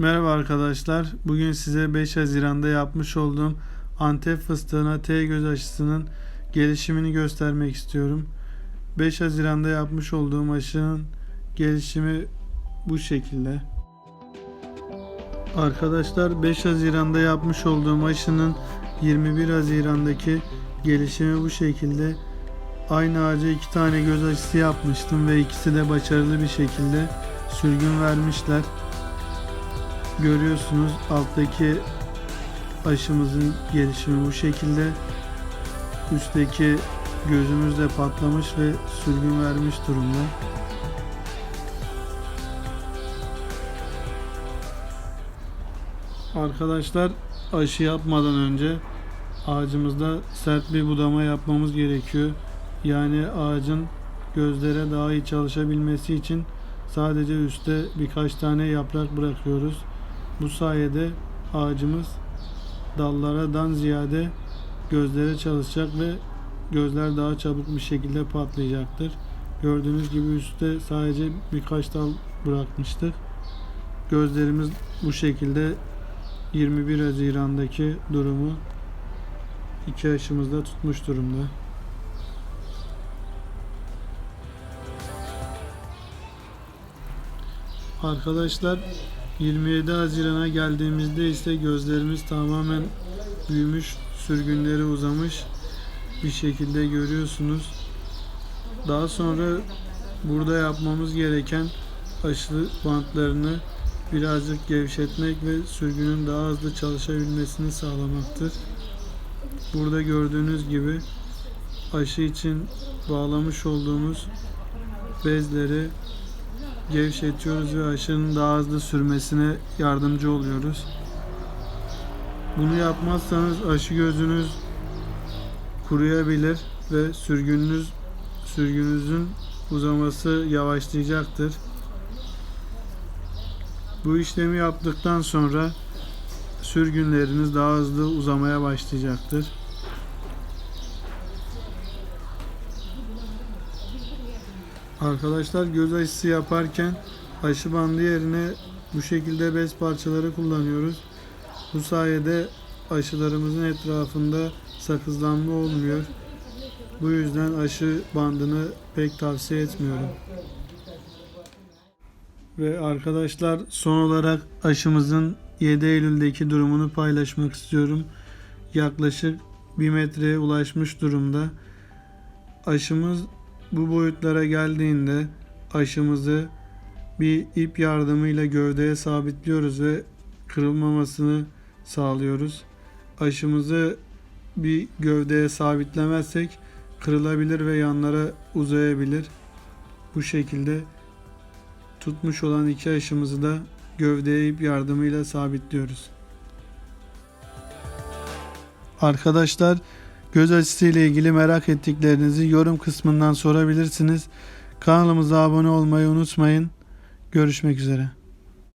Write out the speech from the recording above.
Merhaba arkadaşlar. Bugün size 5 Haziran'da yapmış olduğum Antep fıstığına T göz aşısının gelişimini göstermek istiyorum. 5 Haziran'da yapmış olduğum aşının gelişimi bu şekilde. Arkadaşlar 5 Haziran'da yapmış olduğum aşının 21 Haziran'daki gelişimi bu şekilde. Aynı ağaca iki tane göz aşısı yapmıştım ve ikisi de başarılı bir şekilde sürgün vermişler. Görüyorsunuz alttaki aşımızın gelişimi bu şekilde. Üstteki gözümüz de patlamış ve sürgün vermiş durumda. Arkadaşlar aşı yapmadan önce ağacımızda sert bir budama yapmamız gerekiyor. Yani ağacın gözlere daha iyi çalışabilmesi için sadece üstte birkaç tane yaprak bırakıyoruz. Bu sayede ağacımız dallardan ziyade gözlere çalışacak ve gözler daha çabuk bir şekilde patlayacaktır. Gördüğünüz gibi üstte sadece birkaç dal bırakmıştık. Gözlerimiz bu şekilde 21 Haziran'daki durumu iki aşımızda tutmuş durumda. Arkadaşlar 27 Haziran'a geldiğimizde ise gözlerimiz tamamen büyümüş, sürgünleri uzamış bir şekilde görüyorsunuz. Daha sonra burada yapmamız gereken aşı bantlarını birazcık gevşetmek ve sürgünün daha hızlı çalışabilmesini sağlamaktır. Burada gördüğünüz gibi aşı için bağlamış olduğumuz bezleri gevşetiyoruz ve aşının daha hızlı sürmesine yardımcı oluyoruz. Bunu yapmazsanız aşı gözünüz kuruyabilir ve sürgününüz sürgünüzün uzaması yavaşlayacaktır. Bu işlemi yaptıktan sonra sürgünleriniz daha hızlı uzamaya başlayacaktır. Arkadaşlar göz aşısı yaparken aşı bandı yerine bu şekilde bez parçaları kullanıyoruz. Bu sayede aşılarımızın etrafında sakızlanma olmuyor. Bu yüzden aşı bandını pek tavsiye etmiyorum. Ve arkadaşlar son olarak aşımızın 7 Eylül'deki durumunu paylaşmak istiyorum. Yaklaşık 1 metreye ulaşmış durumda. Aşımız bu boyutlara geldiğinde aşımızı bir ip yardımıyla gövdeye sabitliyoruz ve kırılmamasını sağlıyoruz. Aşımızı bir gövdeye sabitlemezsek kırılabilir ve yanlara uzayabilir. Bu şekilde tutmuş olan iki aşımızı da gövdeye ip yardımıyla sabitliyoruz. Arkadaşlar göz aşısı ile ilgili merak ettiklerinizi yorum kısmından sorabilirsiniz. Kanalımıza abone olmayı unutmayın. Görüşmek üzere.